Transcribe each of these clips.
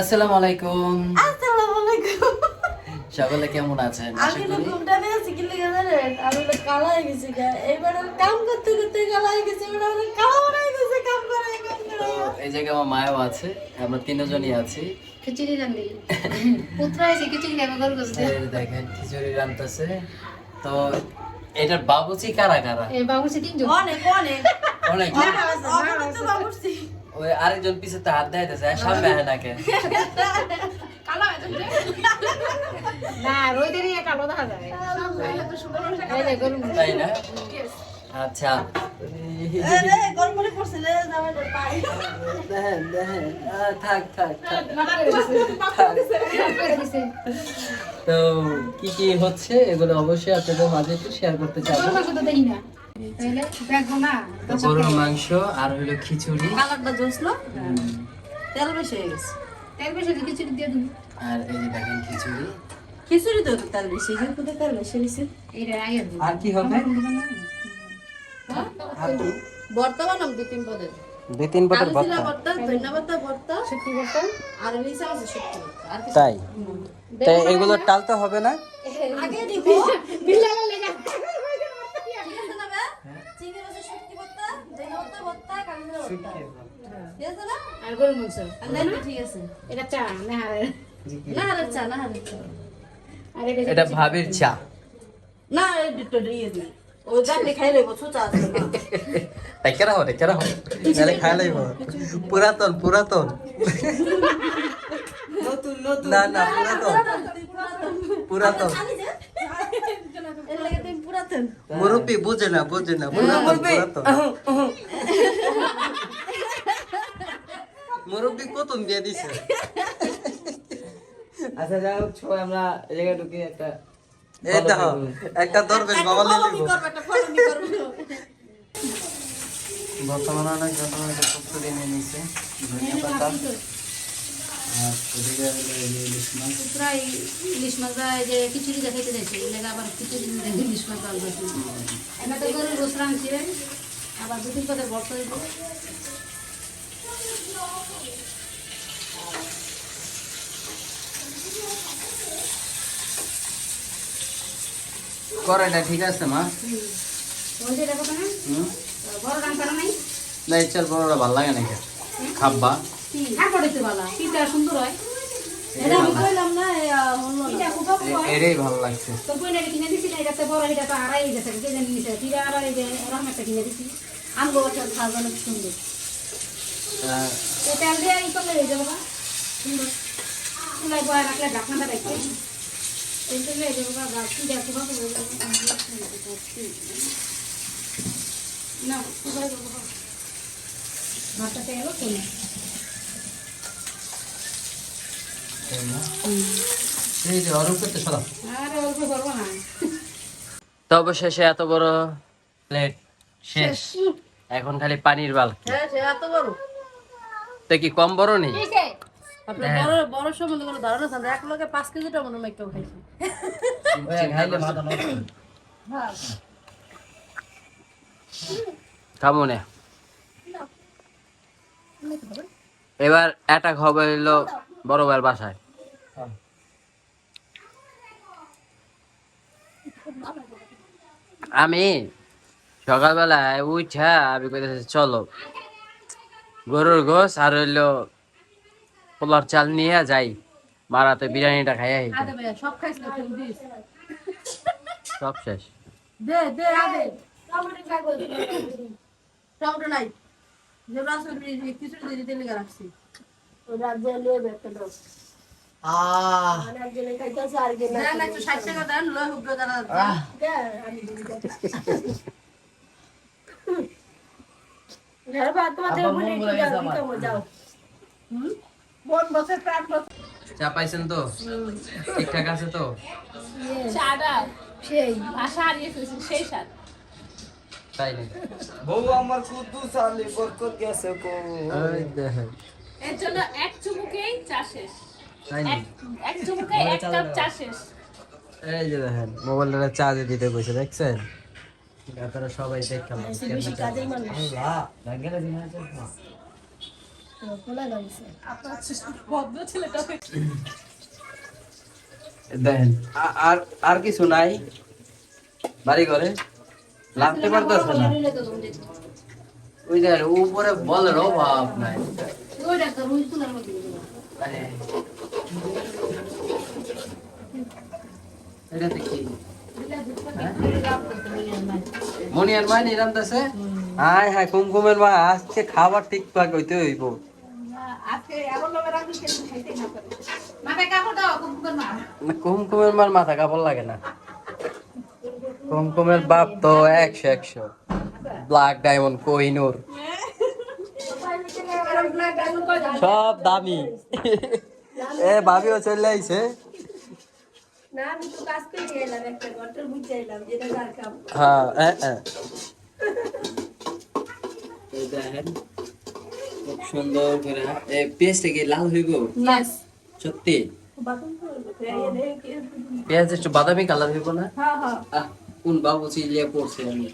আসসালামু আলাইকুম। আসসালামু আলাইকুম। সকলে কেমন আছেন? আমি তো ঘুমটা জানেন আমি তো কালা হয়ে গেছি কাম করতে করতে কালা হয়ে গেছি এবার আমি কালা বানাই গেছি কাম করে তো এই জায়গায় আমার মায়াও আছে আমরা তিনজনই আছি। খিচুড়ি রান্ধি পুত্র এসে খিচুড়ি খাবে গোস্ত। দেখেন খিচুড়ি রান্তাছে তো এটার বাবুচি কারা কারা? এ বাবু সে তিনজন অনেক। অনেক। অনেক অনেক তো বাবুর্চি। ওই আরেকজন পিছে তো হাত দেখাইতেছে আর সামনে হয় নাকে। না রোদের ইয়ে কালো দেখা যায়। তাই না? আচ্ছা। তো কি কি হচ্ছে এগুলো অবশ্যই আপনাদের মাঝে একটু শেয়ার করতে চাবো গরুর মাংস আর হলো খিচুড়ি। কালারটা জোসলো তেল বেশি হয়ে গেছে। তেল বেশি খিচুড়ি দিয়ে দিন আর এই যে দেখেন খিচুড়ি। খিচুড়ি তো তেল বেশি তেল বেশি হয়েছে। আর কি হবে? দুই তিন পদের। দুই তিন পদের ভর্তা। ধন্যবাদ ভর্তা শুক্তি করতাম আর নিচে আছে শুক্তো আর তাই? তাই এগুলো টালতে হবে না? আগে দিব লেগা ঠিক আছে না বে? চিংড়ি মাছের শুটকি ভর্তা, ধন্যবাদ ভর্তা, কালিজিরা ভর্তা। ঠিক আছে না? আর ঠিক আছে। এটা চা নাহারের। চা, নাহারের চা। আর এটা এটা ভাবির চা। না, দিই। ওই খাই লইব, ছোটা আছে না। হবে নাহলে খাই লাইব। পুরাতন পুরাতন। নতুন, নতুন। না না পুরাতন। পুরাতন। মুরব্বী বুঝে না বুঝে না মুরব্বী কতন দিয়ে দিছে আচ্ছা যাই হোক সবাই আমরা এই জায়গায় ঢুকি একটা এই দেখো একটা দরবেশ বাবা করব। বর্তমানে অনেক একটা প্রস্তুতি নিয়ে নিছে ধনিয়া পাতা আর ওদিকে হলো এই যে ইলিশ মাছ প্রায় ইলিশ মাছ বা যে খিচুড়ি দেখাইতে যাচ্ছে লেগে আবার খিচুড়ি ইলিশ মাছ তো আবার দু তিন ঠিক আছে মা। না বড় রান করা নাই? না ইচ্ছার বড়টা ভালো লাগে নাকি খাব্বা। পিঠা সুন্দর হয়। এটা আমি কইলাম না, না। পিঠা খুব এ- এটাই ভালো লাগছে। তো বইটা কিনে দিছি না এটা বড় এটা তো আড়াই গেছে কে জানি নিছে। পিঠা যে একটা কিনে দিছি। আমগো খাওয়া অনেক সুন্দর। করলে হয়ে যাবে না। সুন্দর। চুলাই বয় রাখলে ঢাকনাটা রাখতে যাবে পিঠা খুব ভালো হয়ে যাবে। না সুগার দেবো ভাতটা তেল চলে তো অবশেষে এত বড় প্লেট শেষ। এখন খালি পানির বাল হ্যাঁ, সে এত বড়। তো কি কম বড় নেই? বড় বড় সম্বন্ধে কোনো ধারণা আছে? এক লোকে পাঁচ কেজিটা মনে হয় খাইছে কামনে এবার অ্যাটাক হবে হইল বড় ভাইয়ের বাসায়। আমি সকালবেলায় উঠা আমি কইতেছি চলো। গরুর গোস আর হইল পোলার চাল নিয়ে যাই। মারাতে বিরিয়ানিটা খাই হইতো সব খাইছ শেষ। দে দে আদে। টমেটো নাই। যে রাসুল খিচুড়ি দিয়ে দিতে লেগে রাখছি চা পাইছেন তো? ঠিকঠাক আছে তো? সেই আশা হারিয়ে ফেলছি সেই স্বাদ। তাই নাকি? বউ আমার কুদ্দু সালি বরকত গেছে কো ওই দেখেন। এর জন্য এক চুমুকেই চা শেষ। এক চুমুকে এক কাপ চা শেষ। এই যে দেখেন মোবাইলটা চার্জে দিতে কইছে দেখছেন? আপনারা সবাই ভদ্র ছেলেটা। দেখেন আর আর কিছু নাই। বাড়ি ঘরে লাগতে পারতেছে না। ওই যে উপরে বলের অভাব নাই। তুলার মধ্যে এটাতে কি মনিয়ার নিরাম দাসে হাই হাই কুমকুমের মা আজকে খাবার ঠিকঠাক হইতে হইব কুমকুমের মার মাথা কাপড় লাগে না কুমকুমের বাপ তো একশো একশো ব্ল্যাক ডায়মন্ড কোহিনুর সব দামি। এ ভাবিও চলে আইছে। হ্যাঁ। এই দেখেন খুব সুন্দর করে। এই পেঁয়াজটা কি লাল হইব? সত্যি? পেঁয়াজ একটু বাদামি কালার হইব না? হ্যাঁ হ্যাঁ। আহ, কোন বাবু চিলিয়ে পড়ছে আমি।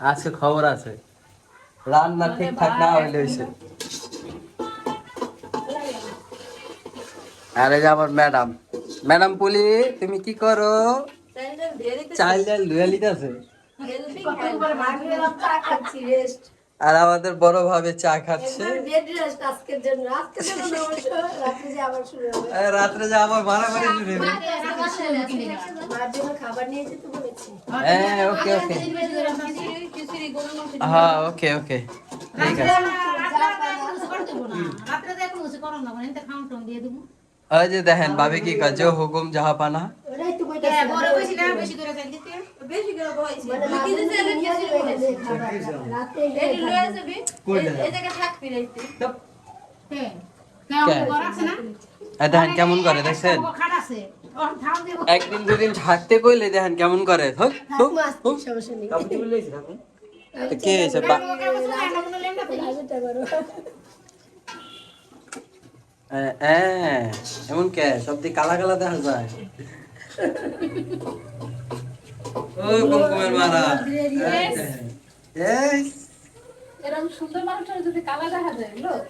আজকে খবর আছে। রান্না ঠিকঠাক না হইলে হইছে। আরে যে আমার ম্যাডাম। ম্যাডাম পুলি তুমি কি করো? তাইলে ধীরে ধীরে চাইল ডাল ধুয়ে লিতেছে আর আমাদের বড় ভাবে চা খাচ্ছে। রাত্রে যে আবার শুরু হবে। আর রাত্রে যে আবার মারামারি শুরু হ্যাঁ ওকে ওকে। হ্যাঁ ওকে ওকে। ঠিক আছে। রাত্রে তো এখন বসে করো না মানে খাওয়ান টাউন দিয়ে দেবো ওই যে দেখেন ভাবি কি কাজ হুকুম জাহা পানা ওটাই তো কইতাছি বড় বেশি না বেশি করে চাল দিতে বেশি করে বইছি মানে মাঝে মাঝে নিয়ে যাবে খাবার রাতে এই লয়ে যাবে এই জায়গা থাকবি রাইতে হ্যাঁ কেমন ঘর আছে না এই দেখেন কেমন করে দেখছেন খাট আছে ওর ধান দেবো একদিন দুদিন থাকতে কইলে দেখেন কেমন করে হুক, হুক, মাছ হুক। সমস্যা নেই তো কে এ, এ, এমন কে? সব দিক কালা কালা দেখা যায়। ও কুমকুমের মারা এরকম সুন্দর মানুষের যদি কালা দেখা যায় লোক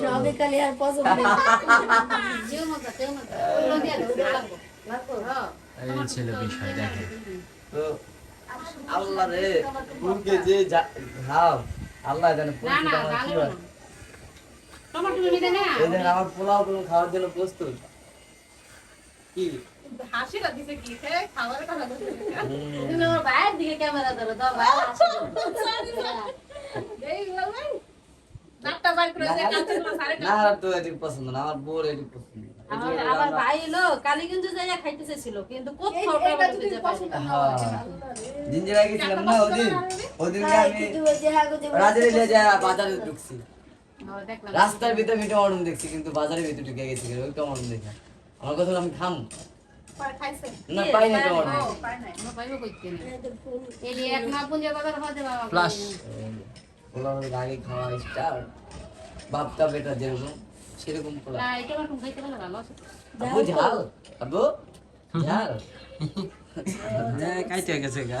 সবে কালি আর পছন্দ নেই। মজা তেও মজা ওগুলো দিয়ে দেবো লাগবো। হ্যাঁ এই ছিল বিষয় দেখেন তো আল্লাহ রে। মুখে যে আল্লাহ জানে আমার কি হয়। টমেটো না? এই আমার পোলাও পোলাও খাওয়ার জন্য প্রস্তুত। কি? হাসিটা দিছে কি? খেয়ে কথা তুমি আমার দিকে ক্যামেরা ধরো বাইর করে যে না তো এটি পছন্দ না আমার বউর এটি পছন্দ আমার আমার ভাই এলো কালীগঞ্জ জায়গা খাইতে চাইছিল কিন্তু কোথাও জিঞ্জিরা গেছিলাম না। ওদিন ওদিন আমি কিন্তু ওই যে রাজের লিয়ে যা বাজারে ঢুকছি। হ্যাঁ, রাস্তার ভিতরে আমি টমাটম দেখছি কিন্তু বাজারের ভিতরে ঢুকে গেছি ওই টমাটম দেখা। আমার কথা আমি খাম না পাই না প্লাস আগে খাওয়া স্টার্ট বাপটা বেটা যেরকম সেরকম আবু ঝাল? আবু ঝাল? হ্যাঁ কাইতে গেছে গা।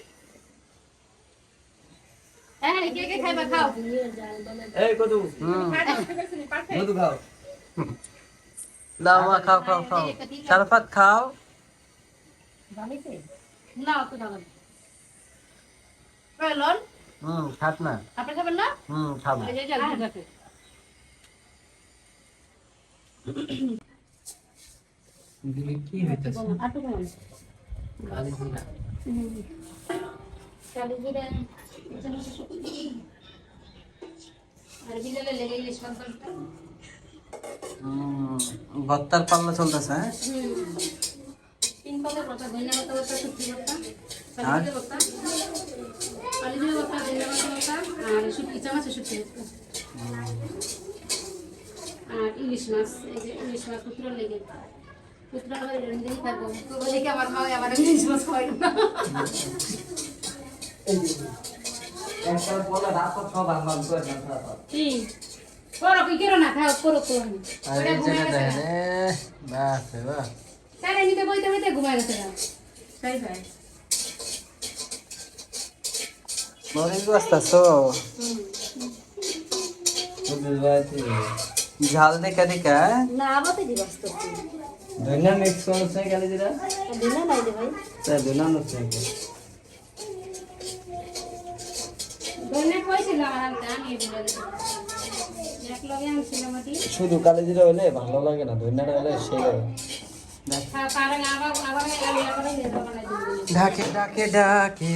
কে কে খাইবা খাও। এই কত মধু খাও। দাও মা খাও খাও খাও। শরবত খাও। না অত ভালো লন? হুম খাত না। আপনি খাবেন না? হুম খাব। এই যে জল ঠিক আছে। দিলে কি হইতেছে? আটু ভত্তার পাল্লা চলতেছে হ্যাঁ? তিন পাতা কথা ধন্যবাদ কথা সত্যি কথা আর? ইলিশ মাছ এই যে ইলিশ মাছ পুত্র লেগে। পুত্র লেগে থাকব তো বলে কি আমার মা আমার ইলিশ মাছ খাওয়াই না? একটা বলে রাত সব আমার করে না কি করো কি করো না খাও করো করো এই বইতে বইতে ঘুমায় গেছে তাই তাই মরিচ বাস্তাছো ঝাল দেখা দেখা না আবাতে দি বাস্ত ধনিয়া মিক্স করছে গেলে দিরা দিনা ভাই। তা ধনিয়া শুধু কালি জিরা হলে ভালো লাগে না ধনিয়াটা হলে সেই দিই ডাকে ডাকে ডাকে।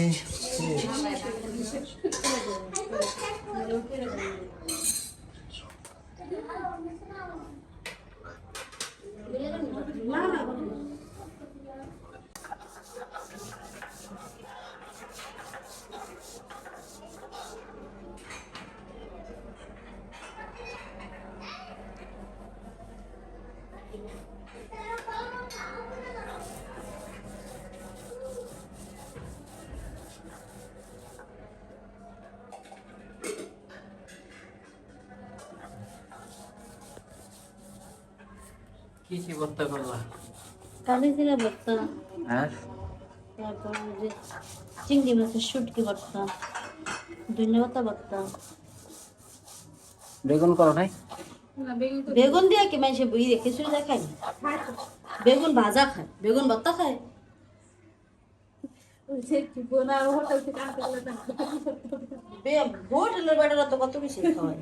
কি কি করতে করলা কালি জিরা ভর্তা। আর তারপর যে চিংড়ি মাছের শুটকি ভর্তা বেগুন করো নাই? বেগুন দিয়ে কি মানুষে বই দিয়ে খিচুড়ি দিয়ে বেগুন ভাজা খায়। বেগুন ভর্তা খায়? বে- হোটেলের বেটারা তো কত বেশি খাওয়ায়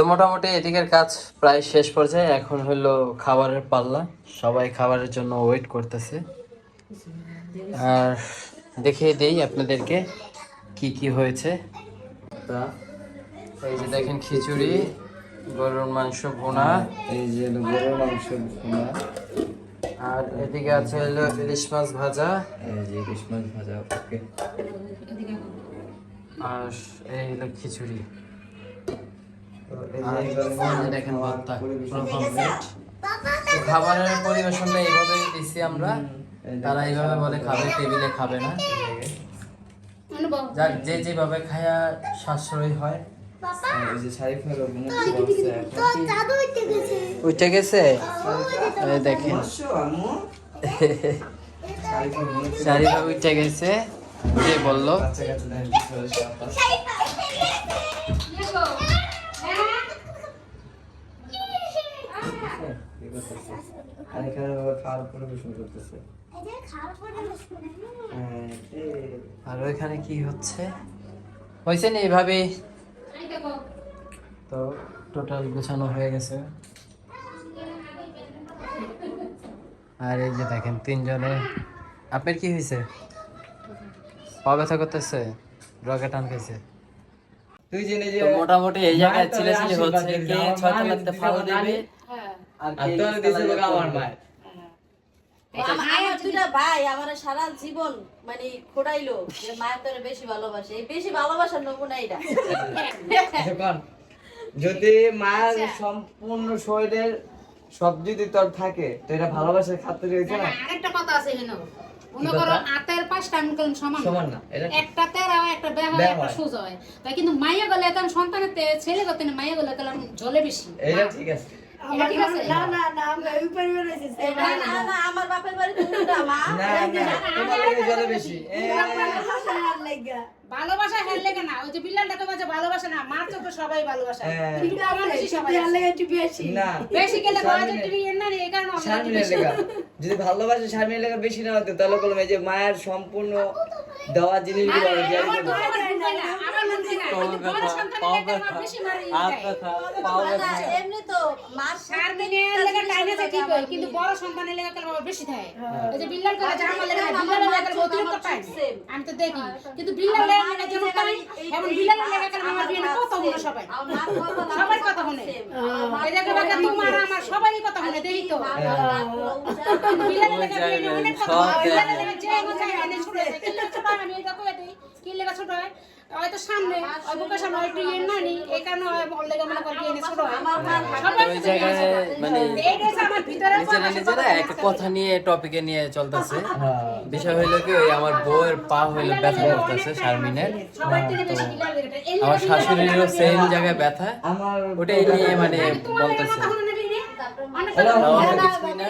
তো মোটামুটি এদিকের কাজ প্রায় শেষ পর্যায়ে এখন হলো খাবারের পাল্লা। সবাই খাবারের জন্য ওয়েট করতেছে। আর দেখিয়ে দেই আপনাদেরকে কি কি হয়েছে। তা এই যে দেখেন খিচুড়ি গরুর মাংস ভুনা। এই যে গরুর মাংস ভুনা। আর এদিকে আছে হলো ইলিশ মাছ ভাজা। এই যে ইলিশ মাছ ভাজা ওকে। আর এই হলো খিচুড়ি। দেখেন ভর্তা পুরো complete। খাবারের পরিবেশনটা এইভাবে দিছি আমরা তারা এইভাবে বলে খাবে টেবিলে খাবে না। যাক যে যেভাবে খায়া সাশ্রয়ী হয়। এখন? উঠে গেছে। এই দেখেন। চারিভাবে উঠে গেছে। যে বলল বাচ্চা কাচ্চা দেখেন কি করে সাপাস দেখো হ্যাঁ আর এখানে বাবা খাওয়ার পরিবেশন করতেছে। হ্যাঁ, আর কি হচ্ছে? হয়েছে না এইভাবে তো টোটাল গোছানো হয়ে গেছে। আর এই যে দেখেন তিনজনে। আপনার কি হয়েছে? পা ব্যথা করতেছে? রকে টান খাইছে? তুই জেনে যে মোটামুটি এই জায়গায় ছিলে ছিলে হচ্ছে কে ছয় তলাতে ফাল দিবে? আর আর তোর দিছে তলায় আমার পড়বে। আমার দুটা ভাই আমার সারা জীবন মানে খোড়াইলো যে মায়ের তোরে বেশি ভালোবাসে। এই বেশি ভালোবাসার নমুনা এটা যদি মায়ের সম্পূর্ণ শরীরের সব যদি তোর থাকে তো এটা ভালোবাসার খাতির হয়েছে না? আরেকটা কথা আছে এখানে মনে করো আতের পাঁচটা সমান সমান না একটা তেরা একটা বেহা একটা সোজা হয়। তাই কিন্তু মাইয়া গেলে এখন সন্তানের তে- ছেলে গেলে মাইয়া গেলে তাহলে জলে বেশি। এটা ঠিক আছে। না আমরা বাপের মা। ভালোবাসা হেল লেগে ওই যে মাঝে ভালোবাসা মার সবাই ভালোবাসা। কিন্তু আমার বেশি সবাই বেশি। গেলে টিভি রে, এই কারণে লেগা। যদি ভালোবাসে শারমিনের লেগা বেশি না হতো তাহলে বললাম এই যে মায়ের সম্পূর্ণ দেওয়া জিনিসগুলো আমার বেশি মারি। এমনি তো মার সার দিনে লেগে টাইনে যায় ঠিক হয়, কিন্তু বড় সন্তানের লেগে কালে বাবা বেশি থাকে। এই যে বিল্লাল করে যে আমার লেগে না, বিল্লালের অতিরিক্ত টাইম আমি তো দেখি। কিন্তু বিল্লাল লেগে যেমন টাইম এমন বিল্লালের লেগে কালে আমার বিয়ে কত মনে সবাই? সবাই কথা শুনে এই দেখো বাবা তোমার আমার সবারই কথা শুনে দেখি তো। কিন্তু বিল্লালের বিয়ে অনেক কথা সব বলে। বিল্লালের দেখে। লেগে যে এমন যায় এনে ছোট কি লেগে ছোট হয়। হয় সামনে ওই বুকের সামনে একটু না নি এই কারণে ওর মনে করি এনে ছোট ওই জায়গায় মানে আমার নিজেরা নিজেরা একটা কথা নিয়ে টপিকে নিয়ে চলতেছে। হ্যাঁ। বিষয় হইল কি ওই আমার বউয়ের পা হইল ব্যথা করতেছে শারমিনের। আমার লেগে শাশুড়িরও সেম জায়গায় ব্যথা। ওটাই নিয়ে মানে বলতেছে। না।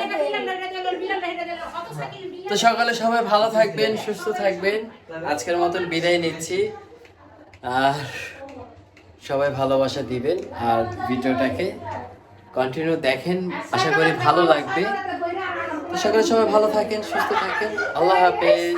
তো সকালে সবাই ভালো থাকবেন সুস্থ থাকবেন। আজকের মতন বিদায় নিচ্ছি। সবাই ভালোবাসা দিবেন আর ভিডিওটাকে কন্টিনিউ দেখেন, আশা করি ভালো লাগবে। সকালে সবাই ভালো থাকেন, সুস্থ থাকেন। আল্লাহ হাফেজ।